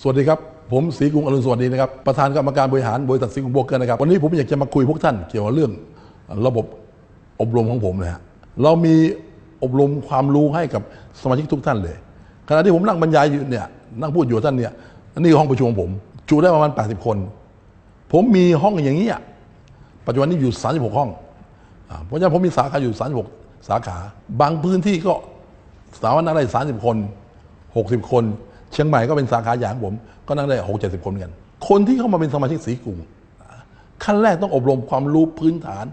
สวัสดีครับ ผมศรีกรุงอรุณสวัสดีนะครับ ประธานกรรมการบริหารบริษัทศรีกรุงโบรกเกอร์นะครับ วันนี้ผมอยากจะมาคุยพวกท่านเกี่ยวกับเรื่องระบบอบรมของผมนะฮะเรามีอบรมความรู้ให้กับสมาชิกทุกท่านเลย ขณะที่ผมนั่งบรรยายอยู่เนี่ยนั่งพูดอยู่ท่านเนี่ยนี่ห้องประชุมของผมจุได้ประมาณ 80 คน ผมมีห้องอย่างนี้ปัจจุบันนี้อยู่ 36 ห้อง เพราะฉะนั้นผมมีสาขาอยู่ 36 สาขา บางพื้นที่ก็สามารถนั่งได้ 30 คน 60 คน เชียงใหม่ก็เป็นสาขาอย่ของผม ก็นั่งได้6 70คนเหมือนกัน คนที่เข้ามาเป็นสมาชิกสีกรุงขั้นแรกต้องอบรมความรู้พื้นฐาน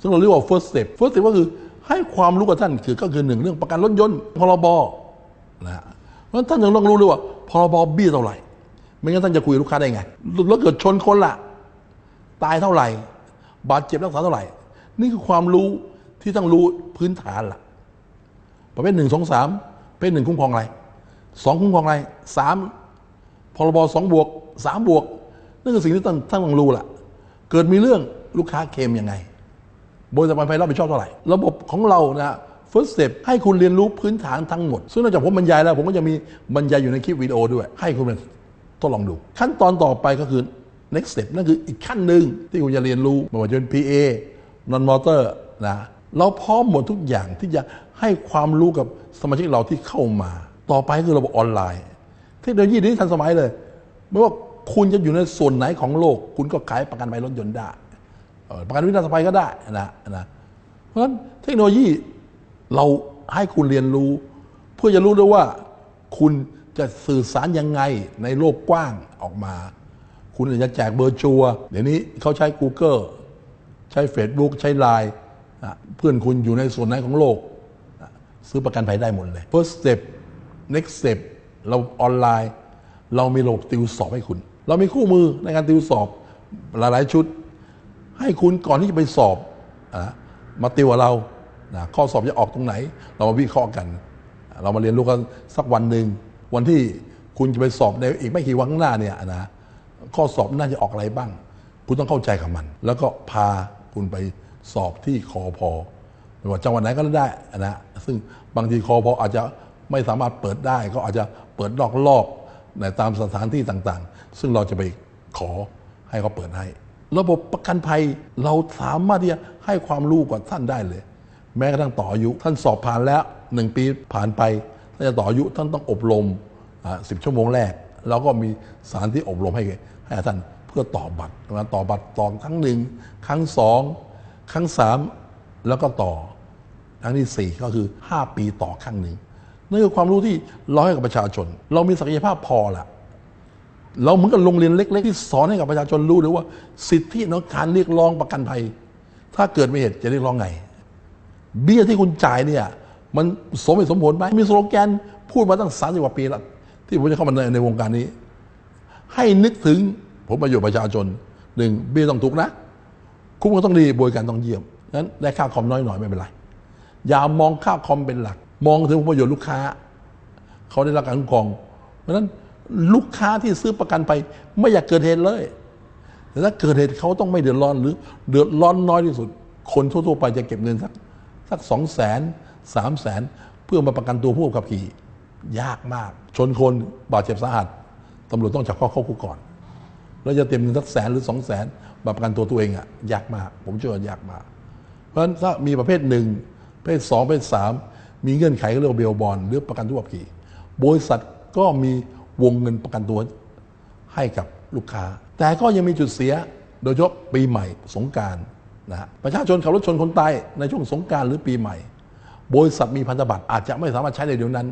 ซึ่งเราเรียกว่า first step first step ก็คือให้ความรู้กับท่านคือก็คือหนึ่งเรื่องประกันรถยนต์พรบนะเพราะฉะนั้นท่านยังต้องรู้ด้วยว่าพรบเบี้ยเท่าไหร่ ไม่งั้นท่านจะคุยลูกค้าได้ไงแล้วเกิดชนคนละตายเท่าไหร่ บาดเจ็บรักษาเท่าไหร่ นี่คือความรู้ที่ต้องรู้พื้นฐานล่ะประเภทหนึ่งสองสามประเภทหนึ่งคุ้มครองอะไร สองคุ้มครองอะไรสามพรบสองบวกสามบวกนั่นคือสิ่งที่ท่านท่านต้องรู้ล่ะ เกิดมีเรื่องลูกค้าเคมยังไง บริษัทประกันภัยรับผิดชอบเท่าไหร่ ระบบของเรานะ first step ให้คุณเรียนรู้พื้นฐานทั้งหมด ซึ่งนอกจากผมบรรยายแล้ว ผมก็จะมีบรรยายอยู่ในคลิปวิดีโอด้วย ให้คุณทดลองดู ขั้นตอนต่อไปก็คือ next step นั่นคืออีกขั้นหนึ่งที่คุณจะเรียนรู้ไม่ว่าจะเป็น PA non motor นะเราพร้อมหมดทุกอย่างที่จะให้ความรู้กับสมาชิกเราที่เข้ามา ต่อไปคือระบบออนไลน์ เทคโนโลยีนี้ทันสมัยเลย ไม่ว่าคุณจะอยู่ในส่วนไหนของโลก คุณก็ขายประกันภัยรถยนต์ได้ประกันวินาศภัยก็ได้นะนะเพราะฉะนั้นเทคโนโลยีเราให้คุณเรียนรู้ เพื่อจะรู้ด้วยว่าคุณจะสื่อสารยังไงในโลกกว้างออกมา คุณจะแจกเบอร์ชัว เดี๋ยวนี้เขาใช้ Google ใช้ Facebook ใช้ Line นะเพื่อนคุณอยู่ในส่วนไหนของโลก ซื้อประกันภัยได้หมดเลย first step next step เราออนไลน์ เรามีระบบติวสอบให้คุณ เรามีคู่มือในการติวสอบหลายๆชุด ให้คุณก่อนที่จะไปสอบอะมาติวกับเรานะข้อสอบจะออกตรงไหน เรามาวิเคราะห์กัน เรามาเรียนรู้กันสักวันหนึ่งวันที่คุณจะไปสอบในอีกไม่กี่วันข้างหน้าเนี่ยนะข้อสอบน่าจะออกอะไรบ้าง คุณต้องเข้าใจกับมัน แล้วก็พาคุณไปสอบที่คอพอไม่ว่าจังหวัดไหนก็ได้นะซึ่งบางทีคอพออาจจะ ไม่สามารถเปิดได้ก็อาจจะเปิดนอกรอบในตามสถานที่ต่างๆ ซึ่งเราจะไปขอให้เขาเปิดให้ ระบบประกันภัยเราสามารถที่จะให้ความรู้กับท่านได้เลย แม้กระทั่งต่ออายุท่านสอบผ่านแล้วหนึ่งปีผ่านไปถ้านจะต่ออายุท่านต้องอบรมสิบชั่วโมงแรกเราก็มีสถารที่อบรมให้ให้ท่านเพื่อต่อบัตรนะต่อบัตรต่อครั้งหนึ่งครั้งสองครั้งสามแล้วก็ต่อครั้งที่4ก็คือ 5 ปีต่อครั้งหนึ่ง นั่นคือความรู้ที่เราให้กับประชาชน เรามีศักยภาพพอละเราเหมือนกับโรงเรียนเล็ก ๆ ที่สอนให้กับประชาชนรู้เลยว่าสิทธิในการเรียกร้องประกันภัย ถ้าเกิดไม่เหตุจะเรียกร้องไง เบี้ยที่คุณจ่ายเนี่ยมันสมเหตุสมผลไหมมีสโลแกนพูดมาตั้งสามสิบกว่าปีแล้วที่ผมจะเข้ามาในในวงการนี้ ให้นึกถึงผลประโยชน์ประชาชนหนึ่งเบี้ยต้องถูกนะ คุ้มก็ต้องดีบริการต้องเยี่ยมนั้นได้ค่าคอมน้อยหน่อยไม่เป็นไรอย่ามองค่าคอมเป็นหลัก มองถึงผลประโยชน์ลูกค้า เขาได้รับการคุ้มครอง เพราะฉะนั้นลูกค้าที่ซื้อประกันไป ไม่อยากเกิดเหตุเลยแต่ถ้าเกิดเหตุเขาต้องไม่เดือดร้อนหรือเดือดร้อนน้อยที่สุด คนทั่วๆไปจะเก็บเงินสักสักสองแสนสามแสนเพื่อมาประกันตัวผู้ขับขี่ ยากมาก ชนคนบาดเจ็บสาหัสตำรวจต้องจับข้าเข้าคุกก่อน แล้วจะเตรียมเงินสักแสนหรือสองแสนมาประกันตัวตัวเองอะยากมาก ผมเชื่อว่ายากมาก เพราะฉะนั้นถ้ามีประเภทหนึ่งประเภทสองประเภทสาม มีเงื่อนไขเรียกว่าเบลบอลหรือประกันตัวขับขี่บริษัทก็มีวงเงินประกันตัวให้กับลูกค้า แต่ก็ยังมีจุดเสียโดยเฉพาะปีใหม่สงการนะฮะประชาชนขับรถชนคนตายในช่วงสงการหรือปีใหม่ บริษัทมีพันธบัตรอาจจะไม่สามารถใช้ในเดี๋ยวนั้น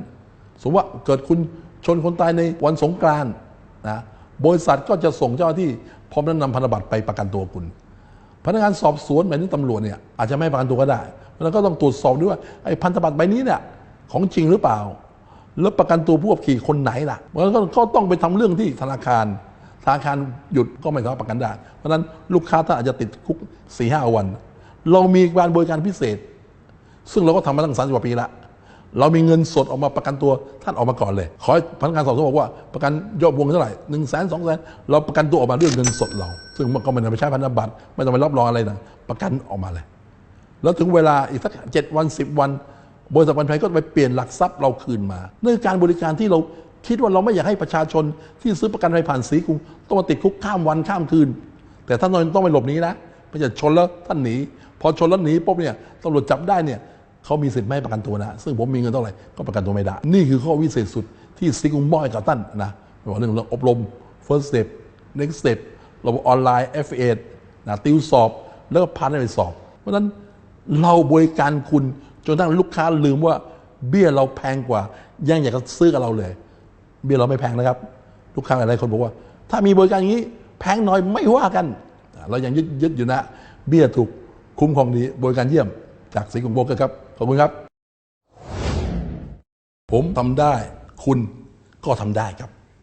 สมมติว่าเกิดคุณชนคนตายในวันสงกานต์นะบริษัทก็จะส่งเจ้าหน้าที่พร้อมนั้นนำพันธบัตรไปประกันตัวคุณ พนักงานสอบสวนหมายถึงตำรวจเนี่ยอาจจะไม่ประกันตัวก็ได้ แล้วก็ต้องตรวจสอบด้วยว่าไอ้พันธบัตรใบนี้เนี่ยของจริงหรือเปล่า แล้วประกันตัวผู้ขับขี่คนไหนล่ะมันก็ก็ต้องไปทำเรื่องที่ธนาคาร ธนาคารหยุดก็ไม่สามารถประกันได้ เพราะฉะนั้นลูกค้าท่านอาจจะติดคุกสี่ห้าวัน เรามีการบริการพิเศษ ซึ่งเราก็ทำมาตั้งสามสิบกว่าปีละเรามีเงินสดออกมาประกันตัวท่านออกมาก่อนเลย ขอพนักงานสอบสวนบอกว่าประกันยอดวงเงินเท่าไหร่หนึ่งแสนสองแสนเราประกันตัวออกมาด้วยเงินสดเรา ซึ่งมันก็ไม่ต้องไปใช้พันธบัตรไม่ต้องไปรับรองอะไรนะประกันออกมาเลย แล้วถึงเวลาอีกสักเจ็ดวันสิบวัน บริษัทประกันภัยก็ไปเปลี่ยนหลักทรัพย์เราคืนมาเนี่คือการบริการที่เราคิดว่าเราไม่อยากให้ประชาชนที่ซื้อประกันภัยผ่านสีกรุงต้องมาติดคุกข้ามวันข้ามคืน แต่ท่านนต้องไม่หลบหนีนะไม่ใช่ชนแล้วท่านหนีพอชนแล้วหนีปุ๊บเนี่ยตำรวจจับได้เนี่ยเขามีสิทธิ์ไม่ประกันตัวนะ ซึ่งผมมีเงินเท่าไหร่ก็ประกันตัวไม่ได้ นี่คือข้อวิเศษสุดที่สีกรุงมอบกับท่านนะไม่ว่าเรื่องเราอบรม first step next step ระบบออนไลน์ F8 นะติวสอบแล้วก็พาให้ไปสอบ เพราะฉะนั้น เราบริการคุณจนทั้งลูกค้าลืมว่าเบี้ยเราแพงกว่ายังอยากจะซื้อกับเราเลย เบี้ยเราไม่แพงนะครับ ลูกค้าหลายๆคนบอกว่า ถ้ามีบริการอย่างนี้แพงหน่อยไม่ว่ากัน เรายังยึดยึดอยู่นะ เบี้ยถูกคุ้มครองดีบริการเยี่ยมจากสีกรุงโบรกเกอร์ครับขอบคุณครับ ผมทำได้คุณก็ทำได้ครับ